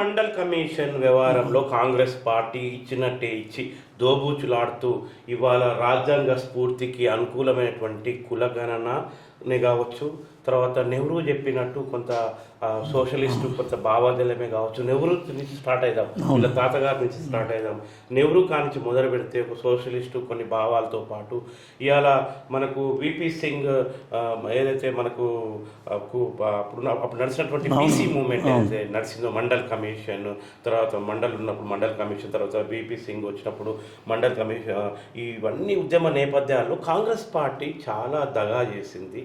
Mandal commission వ్యవహారంలో Congress party ఇచ్చినట్టే ఇచ్చి దోబూచులాడుతూ ఇవాళ రాజ్యాంగ స్ఫూర్తికి అనుకూలమైనటువంటి కులగణనని కావచ్చు తర్వాత నెహ్రూ చెప్పినట్టు కొంత సోషలిస్టు కొంత భావాదళమే కావచ్చు. నెహ్రూ నుంచి స్టార్ట్ అయిదాం. వీళ్ళ తాతగారి నుంచి స్టార్ట్ అయిదాం. నెహ్రూ కానించి మొదలు పెడితే ఒక సోషలిస్టు కొన్ని భావాలతో పాటు ఇవాళ మనకు విపి సింగ్ ఏదైతే మనకు అప్పుడు అప్పుడు నడిచినటువంటి బీసీ మూవ్మెంట్ ఏదైతే నడిచిందో మండల్ కమిషన్ తర్వాత మండల్ ఉన్నప్పుడు మండల్ కమిషన్ తర్వాత విపి సింగ్ వచ్చినప్పుడు మండల్ కమిషన్ ఇవన్నీ ఉద్యమ నేపథ్యాల్లో కాంగ్రెస్ పార్టీ చాలా దగా చేసింది.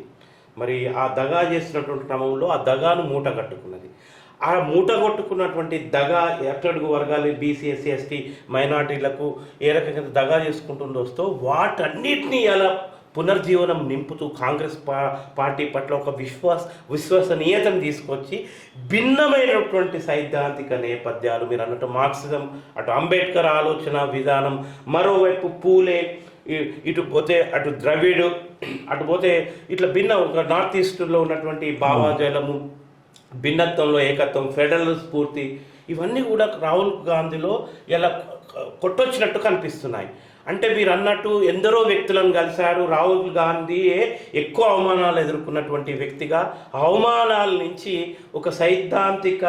మరి ఆ దగా చేసినటువంటి క్రమంలో ఆ దగాను మూట కట్టుకున్నది. ఆ మూట కొట్టుకున్నటువంటి దగా ఎట్టడుగు వర్గాలు బీసీ ఎస్సీ ఎస్టీ మైనార్టీలకు ఏ రకంగా దగా చేసుకుంటుందో వస్తూ వాటన్నిటినీ ఎలా పునర్జీవనం నింపుతూ కాంగ్రెస్ పా పార్టీ పట్ల ఒక విశ్వాస విశ్వసనీయతను తీసుకొచ్చి భిన్నమైనటువంటి సైద్ధాంతిక నేపథ్యాలు మీరు అన్నట్టు మార్క్సిజం అటు అంబేద్కర్ ఆలోచన విధానం మరోవైపు పూలే ఇటు పోతే అటు ద్రవిడు అటు పోతే ఇట్లా భిన్న ఒక నార్త్ ఈస్ట్లో ఉన్నటువంటి భావాజలము భిన్నత్వంలో ఏకత్వం ఫెడరల్ స్ఫూర్తి ఇవన్నీ కూడా రాహుల్ గాంధీలో ఇలా కొట్టొచ్చినట్టు కనిపిస్తున్నాయి. అంటే మీరు అన్నట్టు ఎందరో వ్యక్తులను కలిశారు. రాహుల్ గాంధీయే ఎక్కువ అవమానాలు ఎదుర్కొన్నటువంటి వ్యక్తిగా అవమానాల నుంచి ఒక సైద్ధాంతిక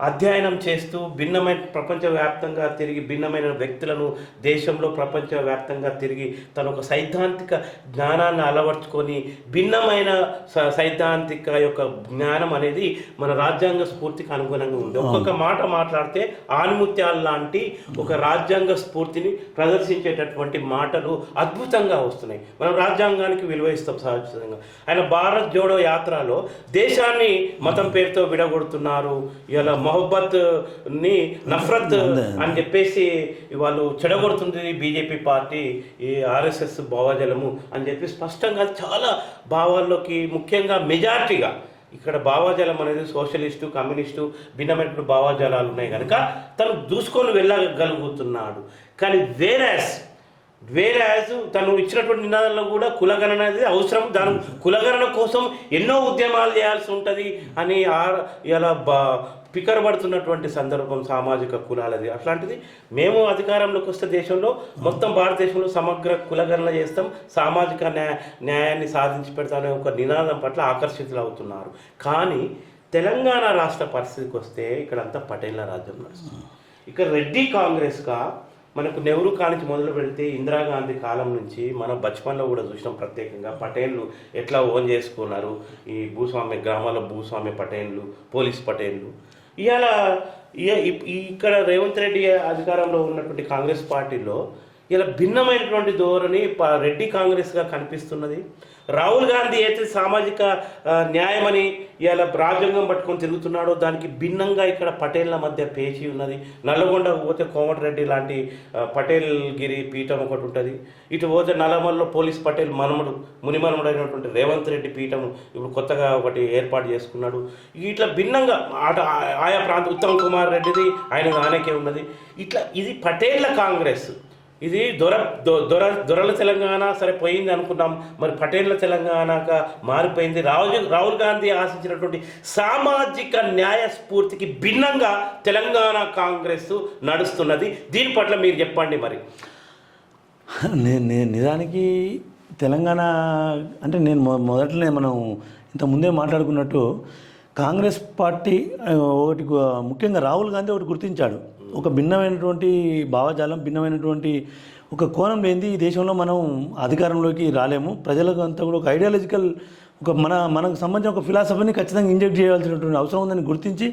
అధ్యయనం చేస్తూ భిన్నమైన ప్రపంచవ్యాప్తంగా తిరిగి భిన్నమైన వ్యక్తులను దేశంలో ప్రపంచవ్యాప్తంగా తిరిగి తను ఒక సైద్ధాంతిక జ్ఞానాన్ని అలవర్చుకొని భిన్నమైన స- సైద్ధాంతిక యొక్క జ్ఞానం అనేది మన రాజ్యాంగ స్ఫూర్తికి అనుగుణంగా ఉంది. ఒక్కొక్క మాట మాట్లాడితే ఆనిముత్యాల లాంటి ఒక రాజ్యాంగ స్ఫూర్తిని ప్రదర్శించేటటువంటి మాటలు అద్భుతంగా వస్తున్నాయి. మనం రాజ్యాంగానికి విలువ ఇస్తాం సహజంగా ఆయన భారత్ జోడో యాత్రలో దేశాన్ని మతం పేరుతో విడగొడుతున్నారు. ఇలా మొహబ్బత్ని నఫరత్ అని చెప్పేసి వాళ్ళు చెడగొడుతుంది బీజేపీ పార్టీ ఈ ఆర్ఎస్ఎస్ భావజలము అని చెప్పి స్పష్టంగా చాలా భావాల్లోకి ముఖ్యంగా మెజార్టీగా ఇక్కడ భావాజాలం అనేది సోషలిస్టు కమ్యూనిస్టు భిన్నమైనటువంటి భావాజాలాలు ఉన్నాయి కనుక తను దూసుకొని వెళ్ళగలుగుతున్నాడు. కానీ వేరాస్ వేరే తను ఇచ్చినటువంటి నినాదంలో కూడా కులగణన అనేది అవసరం. దాని కులగణన కోసం ఎన్నో ఉద్యమాలు చేయాల్సి ఉంటుంది అని ఇలా బా పడుతున్నటువంటి సందర్భం సామాజిక కులాలది. అట్లాంటిది మేము అధికారంలోకి వస్తే దేశంలో మొత్తం భారతదేశంలో సమగ్ర కులగణన చేస్తాం. సామాజిక న్యాయ న్యాయాన్ని సాధించి పెడతామనే ఒక నినాదం పట్ల ఆకర్షితులు అవుతున్నారు. కానీ తెలంగాణ రాష్ట్ర పరిస్థితికి వస్తే ఇక్కడంతా పటేళ్ళ రాజ్యం నడుస్తుంది. ఇక్కడ రెడ్డి కాంగ్రెస్గా మనకు నెహ్రూ కానించి మొదలు పెడితే ఇందిరాగాంధీ కాలం నుంచి మనం బచ్పన్లో కూడా చూసినాం ప్రత్యేకంగా. పటేన్లు ఎట్లా ఓన్ చేసుకున్నారు? ఈ భూస్వామ్య గ్రామాల భూస్వామ్య పటేన్లు పోలీస్ పటేన్లు ఇవాళ ఇ- ఇక్కడ రేవంత్ రెడ్డి అధికారంలో ఉన్నటువంటి కాంగ్రెస్ పార్టీలో ఇలా భిన్నమైనటువంటి ధోరణి ప- రెడ్డి కాంగ్రెస్గా కనిపిస్తున్నది. రాహుల్ గాంధీ అయితే సామాజిక న్యాయమని ఇలా రాజ్యాంగం పట్టుకొని తిరుగుతున్నాడో దానికి భిన్నంగా ఇక్కడ పటేళ్ళ మధ్య పేచి ఉన్నది. నల్లగొండ పోతే కోమటిరెడ్డి లాంటి పటేల్ గిరి పీఠం ఒకటి ఉంటుంది. ఇటు పోతే నల్లమల్లో పోలీస్ పటేల్ మనముడు మునిమనముడు అయినటువంటి రేవంత్ రెడ్డి పీఠం ఇప్పుడు కొత్తగా ఒకటి ఏర్పాటు చేసుకున్నాడు. ఇట్లా భిన్నంగా ఆట ఆయా ప్రాంత ఉత్తమ్ కుమార్ రెడ్డిది ఆయన నానకే ఉన్నది. ఇట్లా ఇది పటేళ్ళ కాంగ్రెస్. ఇది దొర దొ- దొర దొరల తెలంగాణ సరే పోయింది అనుకున్నాం. మరి పటేళ్ళ తెలంగాణగా మారిపోయింది. రాహుల్ రాహుల్ గాంధీ ఆశించినటువంటి సామాజిక న్యాయ స్ఫూర్తికి భిన్నంగా తెలంగాణ కాంగ్రెస్ నడుస్తున్నది. దీని పట్ల మీరు చెప్పండి మరి. నిజానికి తెలంగాణ అంటే నేను మొ మొదట్లోనే మనం ఇంత ముందే మాట్లాడుకున్నట్టు కాంగ్రెస్ పార్టీ ఒకటి ముఖ్యంగా రాహుల్ గాంధీ ఒకటి గుర్తించాడు. ఒక భిన్నమైనటువంటి భావజాలం భిన్నమైనటువంటి ఒక కోణం లేనిది ఈ దేశంలో మనం అధికారంలోకి రాలేము. ప్రజలకు అంతా కూడా ఒక ఐడియాలజికల్ ఒక మన మనకు సంబంధించిన ఒక ఫిలాసఫీని ఖచ్చితంగా ఇంజెక్ట్ చేయాల్సినటువంటి అవసరం ఉందని గుర్తించి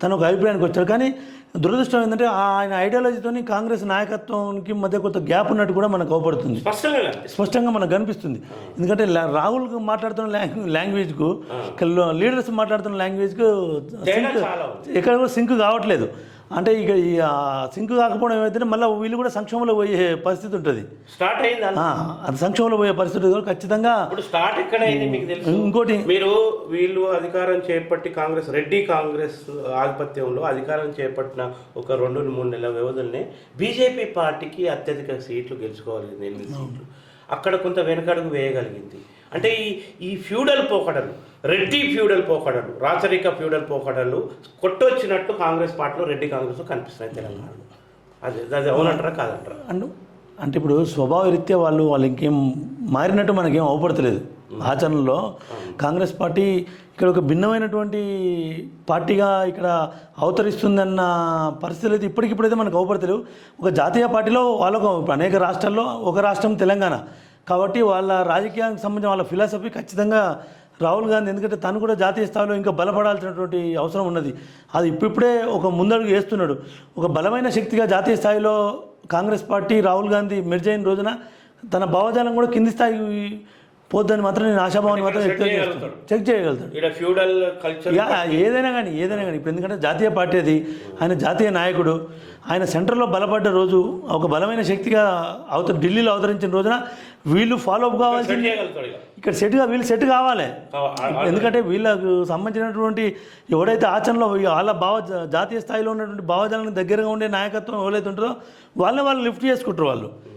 తను ఒక అభిప్రాయానికి వచ్చాడు. కానీ దురదృష్టం ఏంటంటే ఆయన ఐడియాలజీతోని కాంగ్రెస్ నాయకత్వానికి మధ్య కొంత గ్యాప్ ఉన్నట్టు కూడా మనకు అవపడుతుంది స్పష్టంగా మనకు కనిపిస్తుంది. ఎందుకంటే రాహుల్ మాట్లాడుతున్న లాంగ్ లాంగ్వేజ్కు లీడర్స్ మాట్లాడుతున్న లాంగ్వేజ్కు. ఎక్కడ కూడా సింక్ కావట్లేదు. అంటే ఇక ఈ సింక్ కాకపోవడం ఏమైతే మళ్ళీ వీళ్ళు కూడా సంక్షేమంలో పోయే పరిస్థితి ఉంటుంది. స్టార్ట్ అయింది? అది సంక్షేమంలో పోయే పరిస్థితి. ఖచ్చితంగా ఇప్పుడు స్టార్ట్ ఎక్కడ అయింది మీకు తెలుసు? ఇంకోటి మీరు వీళ్ళు అధికారం చేపట్టి కాంగ్రెస్ రెడ్డి కాంగ్రెస్ ఆధిపత్యంలో అధికారం చేపట్టిన ఒక రెండు మూడు నెలల వ్యవధిలోనే బీజేపీ పార్టీకి అత్యధిక సీట్లు గెలుచుకోగలిగింది ఎనిమిది సీట్లు. అక్కడ కొంత వెనకడుగు వేయగలిగింది. అంటే ఈ ఈ ఫ్యూడల్ పోకడలు రెడ్డి ఫ్యూడల్ పోకడలు రాచరిక ఫ్యూడల్ పోకడలు కొట్టొచ్చినట్టు కాంగ్రెస్ పార్టీలో రెడ్డి కాంగ్రెస్ కనిపిస్తున్నాయి తెలంగాణలో. అది అది అవునంటారా కాదంటారా? అండ్ అంటే ఇప్పుడు స్వభావ రీత్యా వాళ్ళు వాళ్ళు ఇంకేం మారినట్టు మనకేం అవపడతలేదు. ఆచరణలో కాంగ్రెస్ పార్టీ ఇక్కడ ఒక భిన్నమైనటువంటి పార్టీగా ఇక్కడ అవతరిస్తుందన్న పరిస్థితులు అయితే ఇప్పటికిప్పుడైతే మనకు అవపడతలేవు. ఒక జాతీయ పార్టీలో వాళ్ళకు అనేక రాష్ట్రాల్లో ఒక రాష్ట్రం తెలంగాణ. కాబట్టి వాళ్ళ రాజకీయానికి సంబంధించిన వాళ్ళ ఫిలాసఫీ ఖచ్చితంగా రాహుల్ గాంధీ ఎందుకంటే తను కూడా జాతీయ స్థాయిలో ఇంకా బలపడాల్సినటువంటి అవసరం ఉన్నది. అది ఇప్పుడిప్పుడే ఒక ముందడుగు వేస్తున్నాడు. ఒక బలమైన శక్తిగా జాతీయ స్థాయిలో కాంగ్రెస్ పార్టీ రాహుల్ గాంధీ మెర్జైన రోజున తన భావజాలం కూడా కింది స్థాయి పోద్దని మాత్రం నేను ఆశాభావాన్ని మాత్రం వ్యక్తం చేస్తాను. చెక్ చేయగలుగుతాడు. ఇక్కడ ఫ్యూడల్ కల్చర్ యా ఏదైనా కానీ ఏదైనా కానీ. ఇప్పుడు ఎందుకంటే జాతీయ పార్టీ అది ఆయన జాతీయ నాయకుడు. ఆయన సెంటర్లో బలపడ్డ రోజు ఒక బలమైన శక్తిగా అవత ఢిల్లీలో అవతరించిన రోజున వీళ్ళు ఫాలో అప్ కావాల్సింది. ఇక్కడ సెట్గా వీళ్ళు సెట్ కావాలి. ఎందుకంటే వీళ్ళకు సంబంధించినటువంటి ఎవడైతే ఆచరణలో వాళ్ళ భావ జాతీయ స్థాయిలో ఉన్నటువంటి భావజాలకు దగ్గరగా ఉండే నాయకత్వం ఎవరైతే ఉంటుందో వాళ్ళని వాళ్ళు లిఫ్ట్ చేసుకుంటారు వాళ్ళు.